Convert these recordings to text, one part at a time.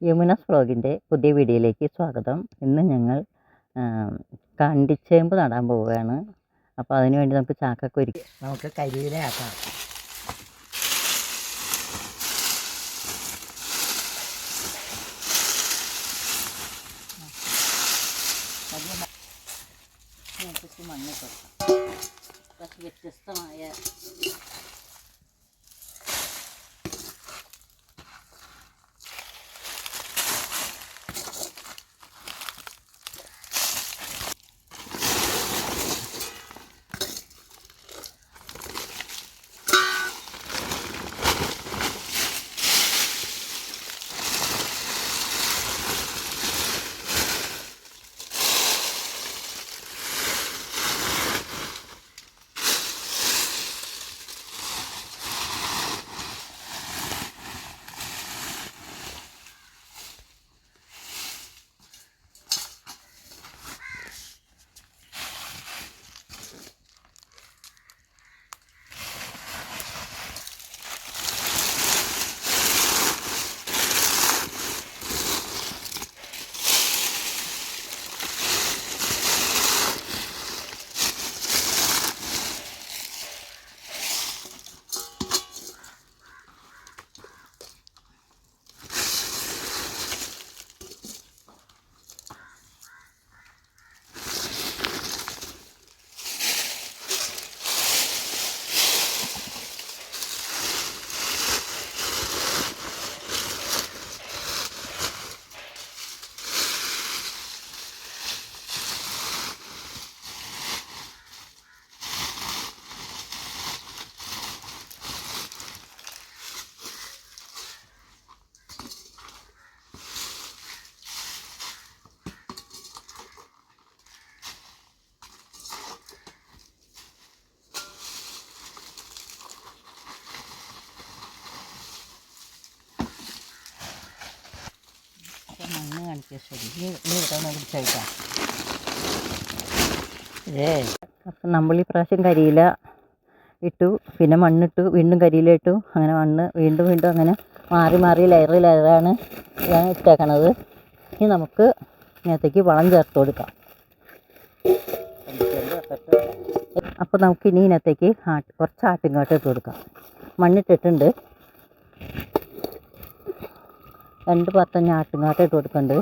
യമുനാസ് വ്ളോഗിന്റെ പുതിയ വീഡിയോയിലേക്ക് സ്വാഗതം ഇന്ന് ഞങ്ങൾ കണ്ടിച്ചേമ്പ് നടാൻ പോവുകയാണ് അപ്പോൾ അതിന് വേണ്ടി നമുക്ക് ചാക്കൊക്കെ ഒരുക്കി നമുക്ക് കരിയില ആക്കാം കുറച്ച് മണ്ണ് കൊടുക്കാം കുറച്ച് വ്യത്യസ്തമായ ഇപ്പം ശരി. നീ ഇവിടെ പിടിച്ചേക്കാം ഏ. അപ്പം നമ്മൾ ഈ പ്രാവശ്യം കരിയില ഇട്ടു പിന്നെ മണ്ണിട്ടു വീണ്ടും കരിയില ഇട്ടു അങ്ങനെ മണ്ണ് വീണ്ടും വീണ്ടും അങ്ങനെ മാറി മാറി ലെയർ ലെയറാണ് ഞാൻ ഇട്ടേക്കണത്. ഇനി നമുക്ക് ഇതിനകത്തേക്ക് വളം ചേർത്ത് കൊടുക്കാം. അപ്പോൾ നമുക്ക് ഇനി ഇതിനകത്തേക്ക് ആട്ട് കുറച്ച് ആട്ടിങ്ങോട്ട് ഇട്ട് കൊടുക്കാം. മണ്ണിട്ടിട്ടുണ്ട്. രണ്ട് പാത്രം ഞാൻ ആട്ടുങ്ങാട്ട ഇട്ട് കൊടുക്കുന്നുണ്ട്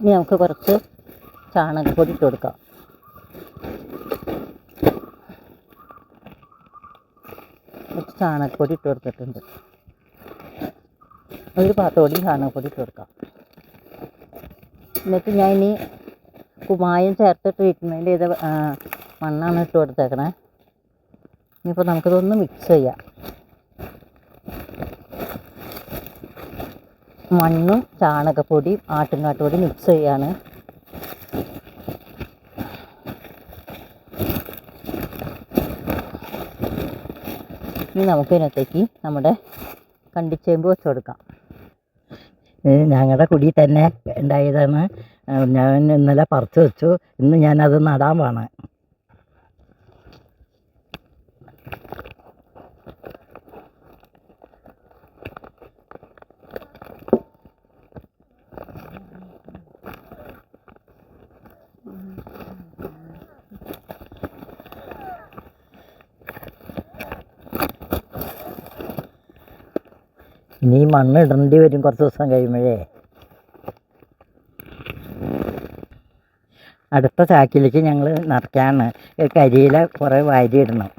ഇനി നമുക്ക് കുറച്ച് ചാണകപ്പൊടി ഇട്ട് കൊടുക്കാം. കുറച്ച് ചാണകപ്പൊടി ഇട്ട് കൊടുത്തിട്ടുണ്ട്. ഒരു പാത്തോടി ചാണകപ്പൊടി ഇട്ട് കൊടുക്കാം. എന്നിട്ട് ഞാൻ ഇനി കുമായം ചേർത്ത് ട്രീറ്റ്മെന്റ് ചെയ്ത മണ്ണാണ് ഇട്ട് കൊടുത്തേക്കണേ. ഇനിയിപ്പോൾ നമുക്കിതൊന്ന് മിക്സ് ചെയ്യാം. മണ്ണും ചാണകപ്പൊടിയും ആട്ടുംകാട്ടുപൊടി മിക്സ് ചെയ്യാണ്. ഇനി നമുക്ക് ഇതിനകത്തേക്ക് നമ്മുടെ കണ്ടിച്ചേമ്പ് വെച്ച് കൊടുക്കാം. ഞങ്ങളുടെ കുടി തന്നെ ഉണ്ടായതാണ്. ഞാൻ ഇന്നലെ പറിച്ചു വെച്ചു. ഇന്ന് ഞാനത് നടാൻ പോണ് ഇനി മണ്ണ് ഇടേണ്ടി വരും കുറച്ച് ദിവസം കഴിയുമ്പോഴേ. അടുത്ത ചാക്കിലേക്ക് ഞങ്ങൾ നിറയ്ക്കാണ് കരിയില കുറേ ഇടണം.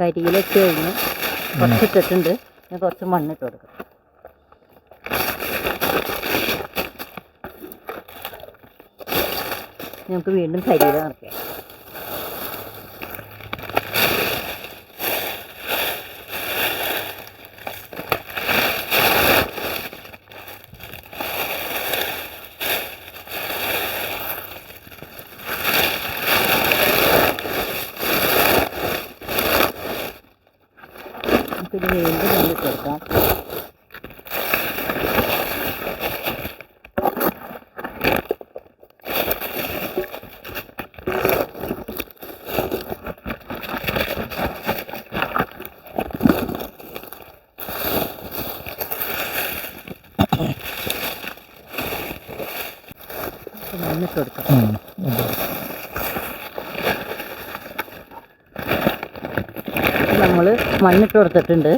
കരിയിലൊക്കെ കഴിഞ്ഞ് കുറച്ച് ഇട്ടിട്ടുണ്ട് ഞാൻ കുറച്ച് മണ്ണിട്ട് കൊടുക്കാം. നമുക്ക് വീണ്ടും കരിയില നിറയ്ക്കാം നമുക്ക് ഇത് വീണ്ടും നമുക്ക് കൊടുക്കാം മണ്ണിട്ട് കൊടുക്കാം നമ്മൾ മണ്ണിട്ട് കൊടുത്തിട്ടുണ്ട്.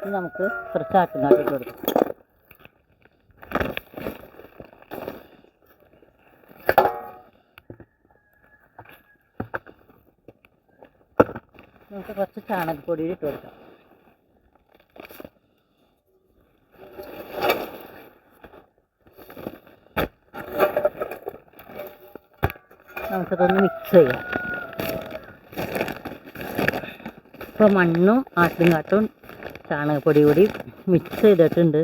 ഇനി നമുക്ക് കുറച്ച് ആട്ടുംകാട്ട് ഇട്ട് കൊടുക്കാം. നമുക്ക് കുറച്ച് ചാണകപ്പൊടി ഇട്ട് കൊടുക്കാം. നമുക്കതൊന്ന് മിക്സ് ചെയ്യാം. ഇപ്പോൾ മണ്ണും ആട്ടുംകാട്ടും ചാണകപ്പൊടി കൂടി മിക്സ് ചെയ്തിട്ടുണ്ട്.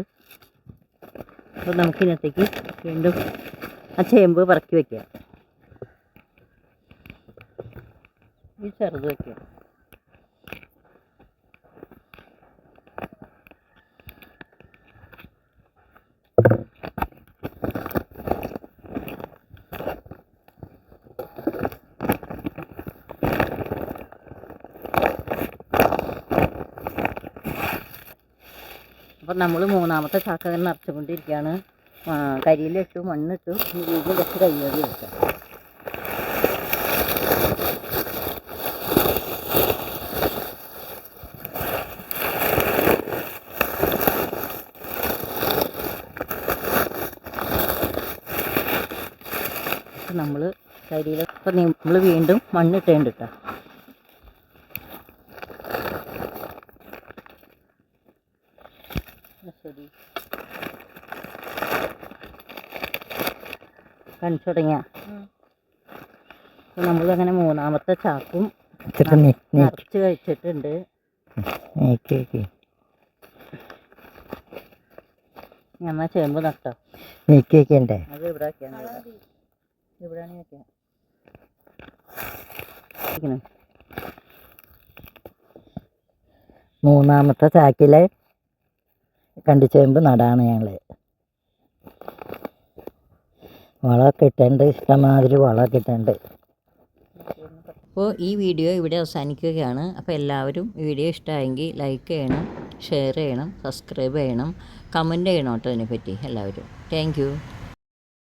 അപ്പോൾ ഇന്നത്തേക്ക് വീണ്ടും ആ ചേമ്പ് പറക്കി വയ്ക്കാം ഈ ചെറുത് വയ്ക്കാം അപ്പം നമ്മൾ മൂന്നാമത്തെ ചാക്ക തന്നെ നിറച്ചുകൊണ്ടിരിക്കുകയാണ്. കരിയിലിട്ടു മണ്ണിട്ടു വീണ്ടും കുറച്ച് കയ്യോടി വെക്കാം. നമ്മൾ കരിയിൽ നമ്മൾ വീണ്ടും മണ്ണിട്ടേണ്ട കാണിച്ചു തുടങ്ങിയ നമ്മളങ്ങനെ മൂന്നാമത്തെ ചാക്കും നിറച്ച് കഴിച്ചിട്ടുണ്ട്. ഞമ്മ ചേമ്പ് നട്ടോ? നീക്കി വെക്കണ്ടേ അത് ഇവിടെ വെക്കാണ് ഇവിടെയാണ് വെക്കാം മൂന്നാമത്തെ ചാക്കിലെ കണ്ടിച്ചേമ്പ് നടാണ് ഞങ്ങൾ വളമൊക്കെ ഇട്ടുണ്ട് ഇഷ്ടമാതിരി വളമൊക്കെ ഇട്ടുണ്ട് അപ്പോൾ ഈ വീഡിയോ ഇവിടെ അവസാനിക്കുകയാണ്. അപ്പോൾ എല്ലാവരും ഈ വീഡിയോ ഇഷ്ടമായെങ്കിൽ ലൈക്ക് ചെയ്യണം ഷെയർ ചെയ്യണം സബ്സ്ക്രൈബ് ചെയ്യണം കമന്റ് ചെയ്യണം കേട്ടോ അതിനെപ്പറ്റി എല്ലാവരും. താങ്ക്